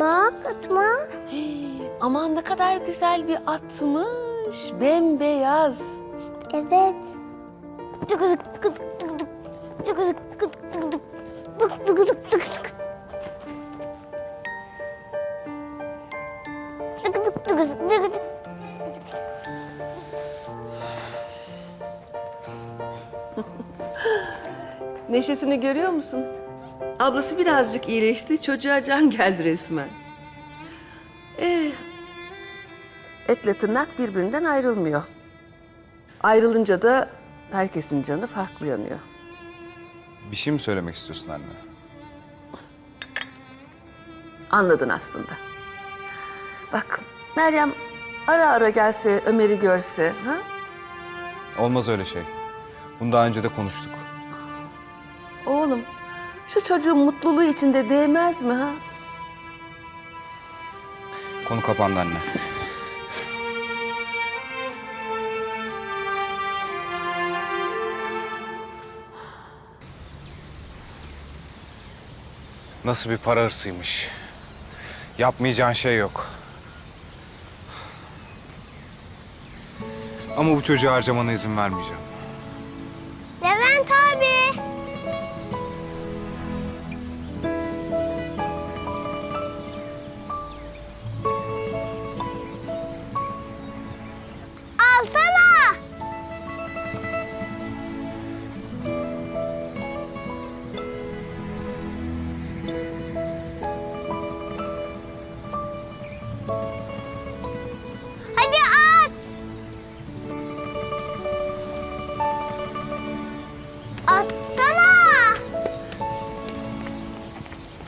Bak atma. Hii, aman ne kadar güzel bir atmış. Bembeyaz. Evet. Neşesini görüyor musun? Ablası birazcık iyileşti. Çocuğa can geldi resmen. Ee, etle tırnak birbirinden ayrılmıyor. Ayrılınca da herkesin canı farklı yanıyor. Bir şey mi söylemek istiyorsun anne? Anladın aslında. Bak Meryem ara ara gelse Ömer'i görse ha? Olmaz öyle şey. Bunu daha önce de konuştuk. Oğlum şu çocuğun mutluluğu içinde değmez mi ha? Konu kapandı anne. Nasıl bir para hırsıymış. Yapmayacağın şey yok. Ama bu çocuğu harcamana izin vermeyeceğim.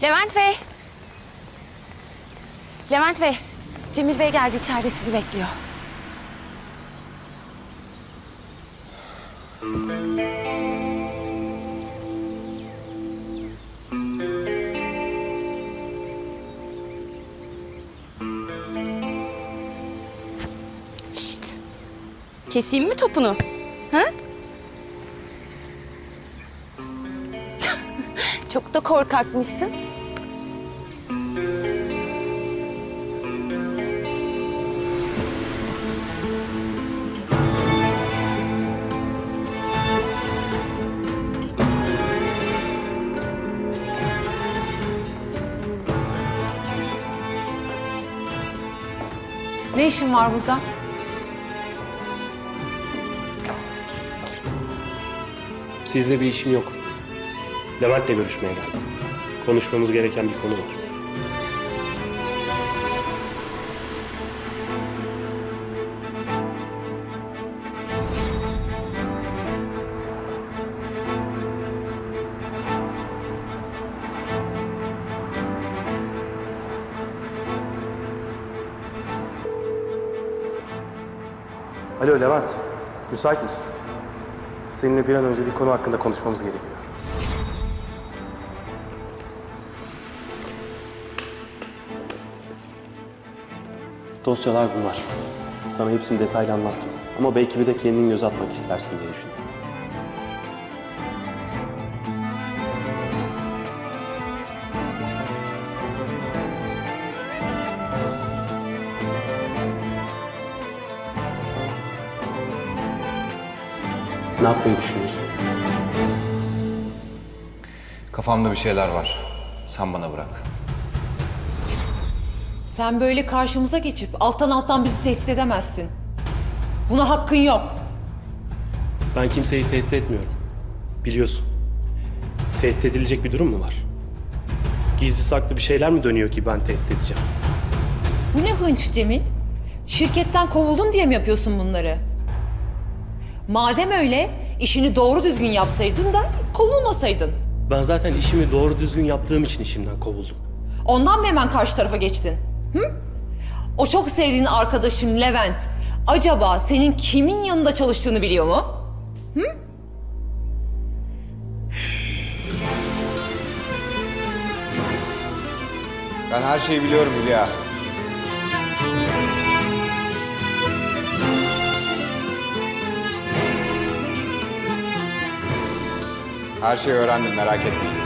Levent Bey. Levent Bey. Cemil Bey geldi içeride sizi bekliyor. Şşt. Keseyim mi topunu? Ha? Çok da korkakmışsın. Ne işin var burada? Sizle bir işim yok. Levent'le görüşmeye geldim. Konuşmamız gereken bir konu var. Alo Levent, müsait misin? Seninle bir an önce bir konu hakkında konuşmamız gerekiyor. Dosyalar bunlar. Sana hepsini detaylı anlattım. Ama belki bir de kendin göz atmak istersin diye düşündüm. Ne yapmayı düşünüyorsun? Kafamda bir şeyler var. Sen bana bırak. Sen böyle karşımıza geçip alttan alttan bizi tehdit edemezsin. Buna hakkın yok. Ben kimseyi tehdit etmiyorum. Biliyorsun. Tehdit edilecek bir durum mu var? Gizli saklı bir şeyler mi dönüyor ki ben tehdit edeceğim? Bu ne hınç Cemil? Şirketten kovuldun diye mi yapıyorsun bunları? Madem öyle, işini doğru düzgün yapsaydın da kovulmasaydın. Ben zaten işimi doğru düzgün yaptığım için işimden kovuldum. Ondan mı hemen karşı tarafa geçtin? Hı? O çok sevdiğin arkadaşın Levent, acaba senin kimin yanında çalıştığını biliyor mu? Ben her şeyi biliyorum Hülya. Her şeyi öğrendim merak etmeyin.